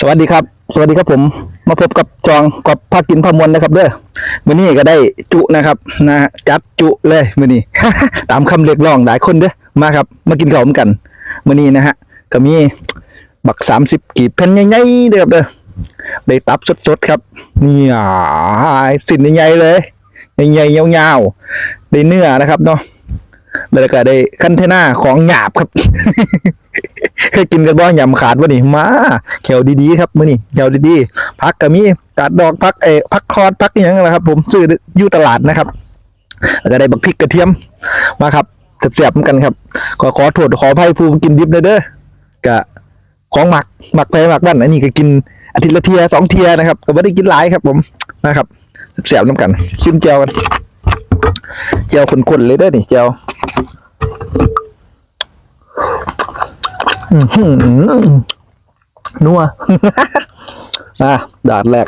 สวัสดีครับ สวัสดีครับผม มาพบกับจองกับภาคกินพามวลนะครับเด้อมื้อนี้ก็ได้จุนะครับนะจัดจุเลยมื้อนี้ ตามคำเรียกร้องหลายคนเด้อมาครับ มากินข้าวกันมื้อนี้นะฮะก็มีบัก30กีบแผ่นใหญ่ๆเด้อครับเด้อได้ตับสดๆครับนี่อ่าสิ่นใหญ่ๆเลยใหญ่ๆยาวๆได้เนื้อนะครับเนาะแล้วก็ได้คันเทน่าของหยาบครับ เคยกินกันบ่ยำขาดวะนี่มาแขวดีๆครับมื้อนี้แขวดีๆพักก็มีกาดดอกพักเอพักคอดพักอหยังนะครับ ผมซื้ออยู่ตลาดนะครับแล้วก็ได้บักพริกกระเทียมมาครับเสียบๆกันครับก็ขอโทษขออภัยผู้กินดิบเลยเด้อกะของหมักหมักไปหมักบ้านอันนี้ก็กินอาทิตย์ละเทียสองเทียนะครับ ก็ไม่ได้กินหลายครับ ผมนะครับเสียบๆน้ำกัน ชิมเจียวกันเจียวข้นๆเลยเด้อนี่เจียว นัวอะดาดแรก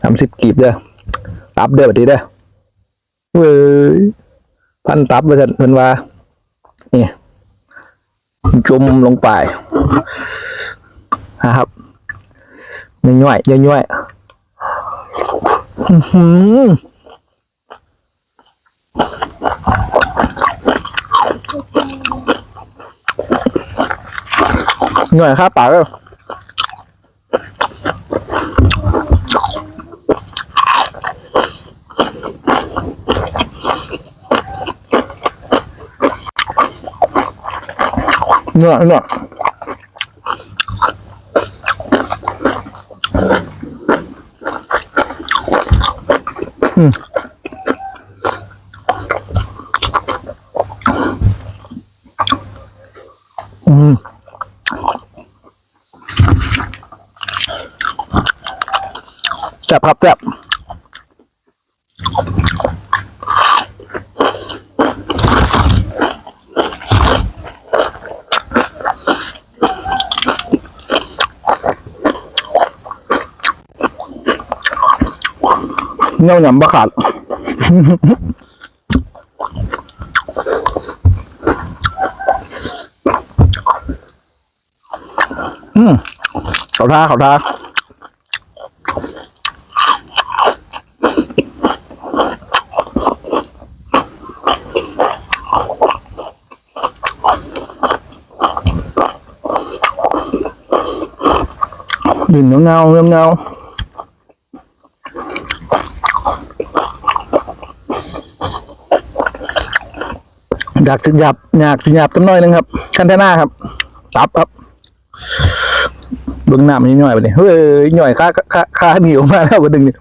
สามสิบกีบเด้อตับเด้อบัดนี้เด้อเว้ยพันตับไปเถอะเพิ่นว่านี่จุ่มลงไปนะครับย่อยๆย่อยๆอื้อ หนื่อยครับป่าเลยเหนื่อยเหนื่อยมอืมแซ่ บครับแซ่บเงี้ยวหยำบะขาดอืมเขาท่าเขาท่า ดินเงาเงาเงาเงาอยากจะหยับอยากจะหยับกันหน่อยนึงครับคันเทน่าครับตับครับเบื้องหน้ามันย่อยไปเลยเฮ้ยย่อยค่าค่าค่าหนีออกมาแล้ววันหนึ่งนี่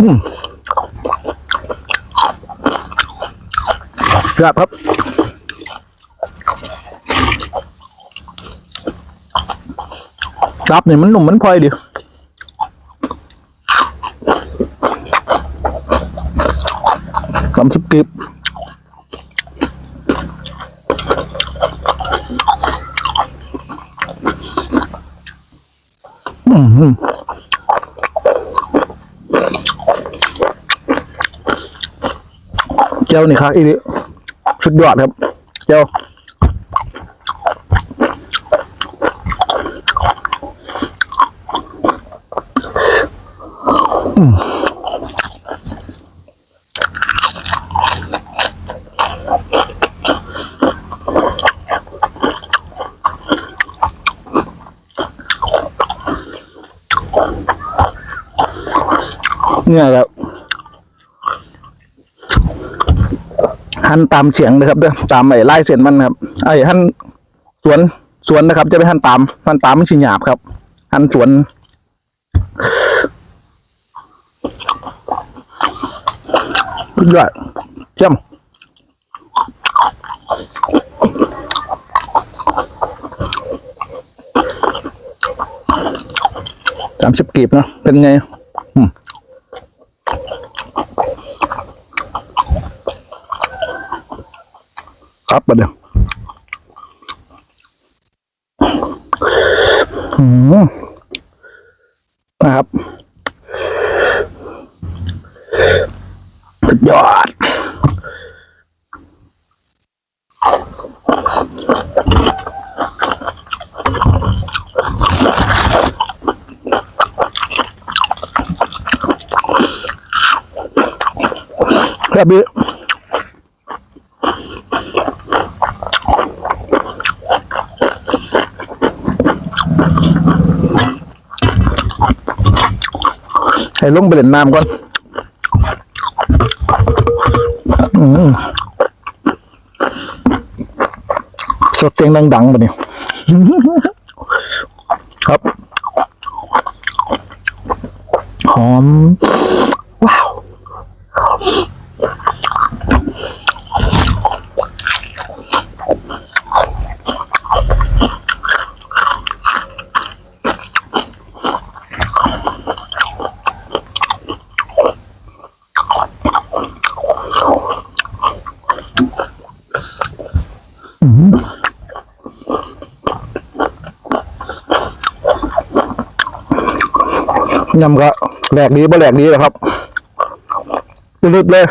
อืมครับครับ รับเนี่ยมันหนุ่มมันพลอยดีสามสิบกิบอืมเจ้านี่ครับอีนี่สุดยอดครับ เจ้าอืม เนี่ยครับหันตามเสียงนะครับเด้อตามไอ้ไล่เส้นมันครับไอ้หันสวนสวนนะครับ จะไปหั่นตามหันตามมันชิหยาบครับหันสวนสุดยอดเจ้มสามสิบกีบเนาะเป็นไงับมาเดียวนะครับสุดยอดแบบี ให้ลงไปเล่นน้ำก่อนสดเสียงดังๆไปเนี่ยครับ ยำก็แหลกดีบ่แหลกดีนะครับรีบเลย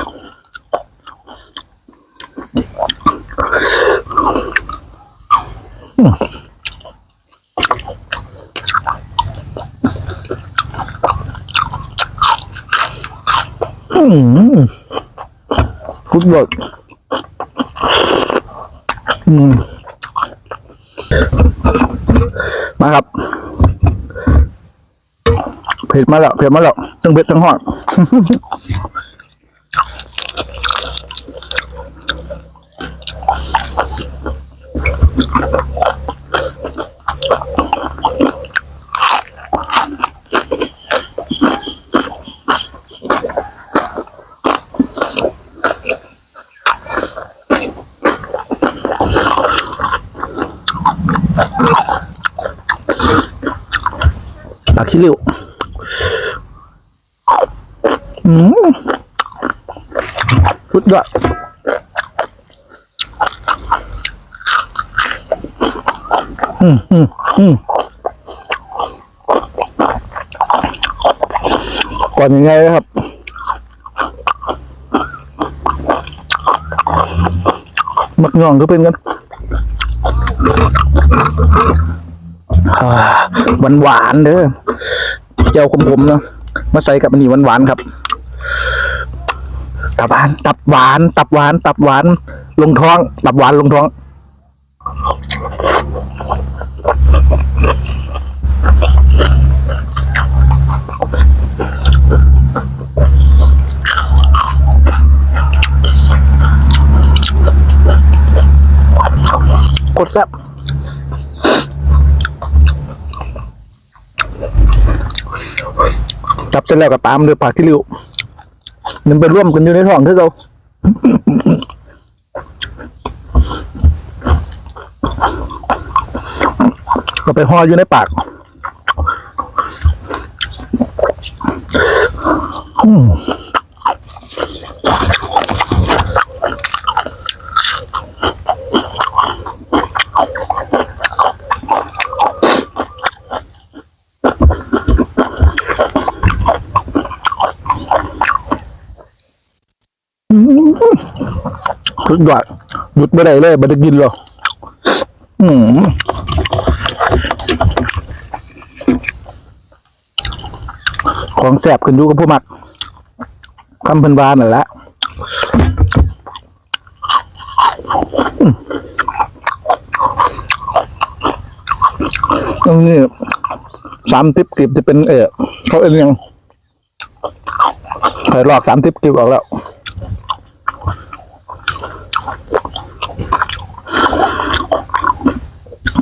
อืมกุดยอดอืมมาครับ เผ็ดมาแล้วเผ็ดมาแล้วทั้งเผ็ดทั้งหอด สุดยอืมอืมอืมก่อนยังไงนะครับมักย่องก็เป็นกันหวานหวานๆเด้อเจียวขมๆเนาะมาใส่กับอันนี้หวานหวานๆครับ ตับหวานตับหวาน ตับหวาน ตับหวาน ลงท้อง ตับหวานลงท้อง กดแซ่บจับเสร็จแล้วก็ตามด้วยผักที่ริ้ว มันไปร่วมกันอยู่ในท้องคือเราก็ไปห่ออยู่ในปากอืม สุดยอดหยุดไม่ได้เลยไม่ได้กินหรอกอืมของแสบขึ้นอยู่กับผู้มักคำพันวานนั่นแหละตรงนี้สามทิปกลิบจะเป็นเออเขาเอ็นยังเคยลอกสามทิปกลิบออกแล้ว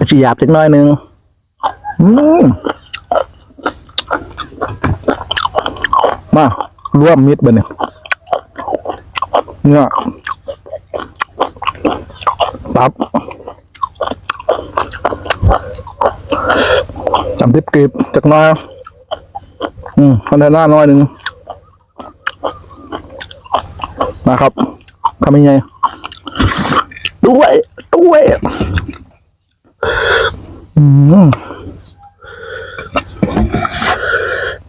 ฉีหยาบจักน้อยหนึงมา ร่วมมิดบะเนี่ยเนี่ยตับจำทิปกรีบจักน้อย อืมคนได้หน้าน้อยหนึ่งมาครับทำยังไง ด้วยด้วย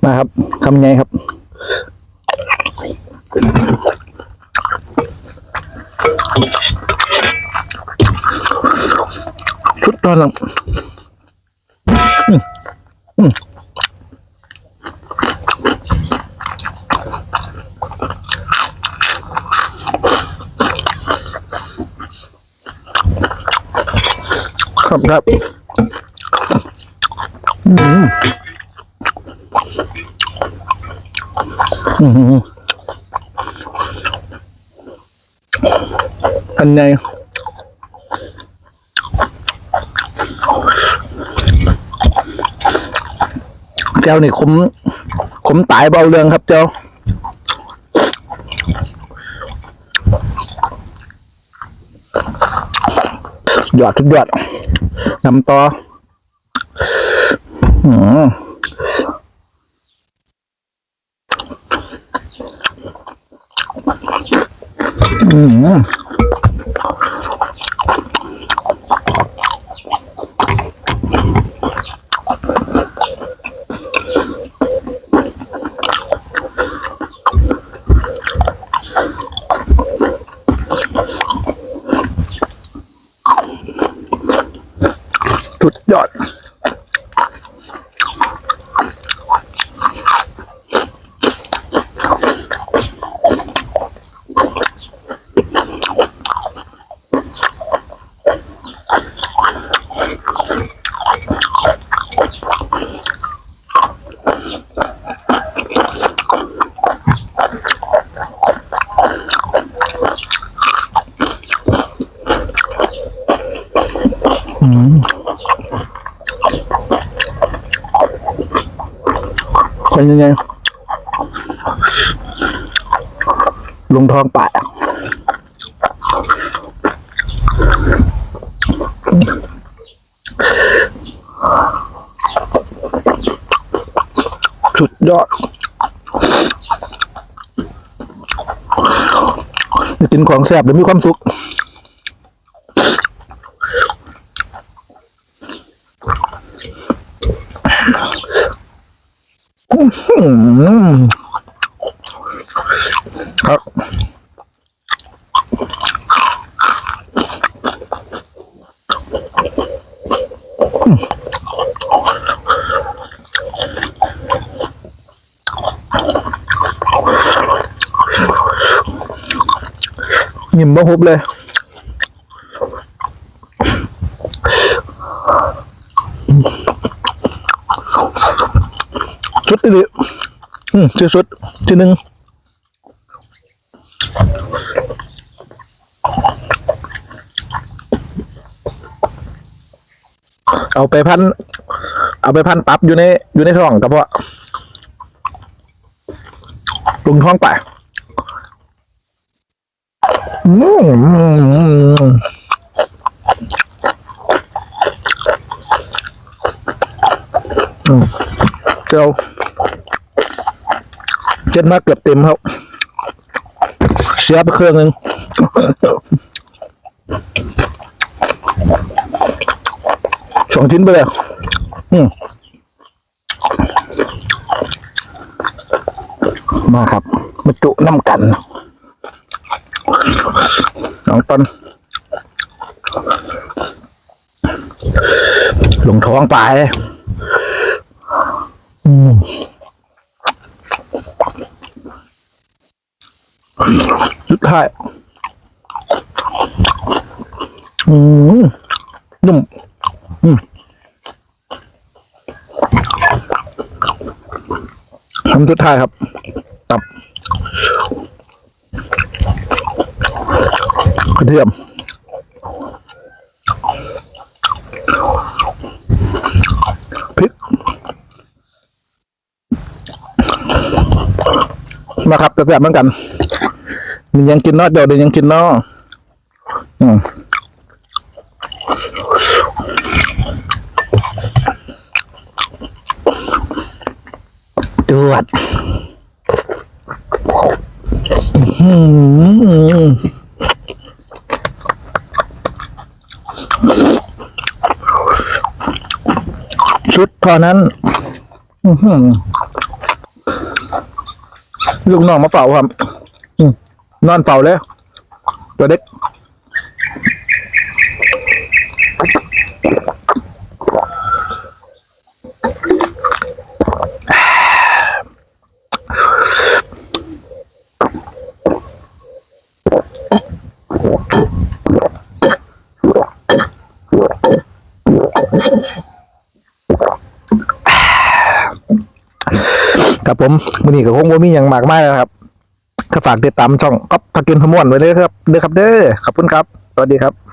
มาครับทำไงครับชุดตอนหลังมอืม ครั บครับอืมอืมอันไหนเจ้านี่ขมขมตายเบาเรื่องครับเจ้าหยอดทุกหยอด ทำต่ออืมอืมสุดยอด อืม เป็นยังไงลงทองปะสุดยอดได้กินของแซ่บเดี๋ยวมีความสุข ยิ้มบ่ฮุบเลยชุดนี้อืมชื่อชุดที่หนึ่งเอาไปพัน เอาไปพันตับอยู่ใน อยู่ในท้องกระเพาะลุงท้องไป เจ้าเจ็ดมาเกือบเต็มครับเสียไปเครื่องหนึ่งสองชิ้นไปเลยมมาครับมาจุน้ำกัน น้องต้นลงท้องไปอืมสุดท้ายอืมนุ่มอืมทำสุดท้ายครับ กระเทียมพริกมาครับกระเทียมเหมือนกันมันยังกินเนอเดี๋ยวเดี๋ยวยังกินเนออืมจวดอื้อหือ ชุดพอนั้นอื้อหือลูกน้องมาเฝ้าครับนอนเฝ้าเลยตัว ครับผมมือนี้ก็คงบ่มีอย่างมากมายแล้วครับก็ฝากติดตามช่องก๊อฟพักกินพม่วนไว้เลยครับเด้อครับเด้อขอบคุณครับ สวัสดีครับ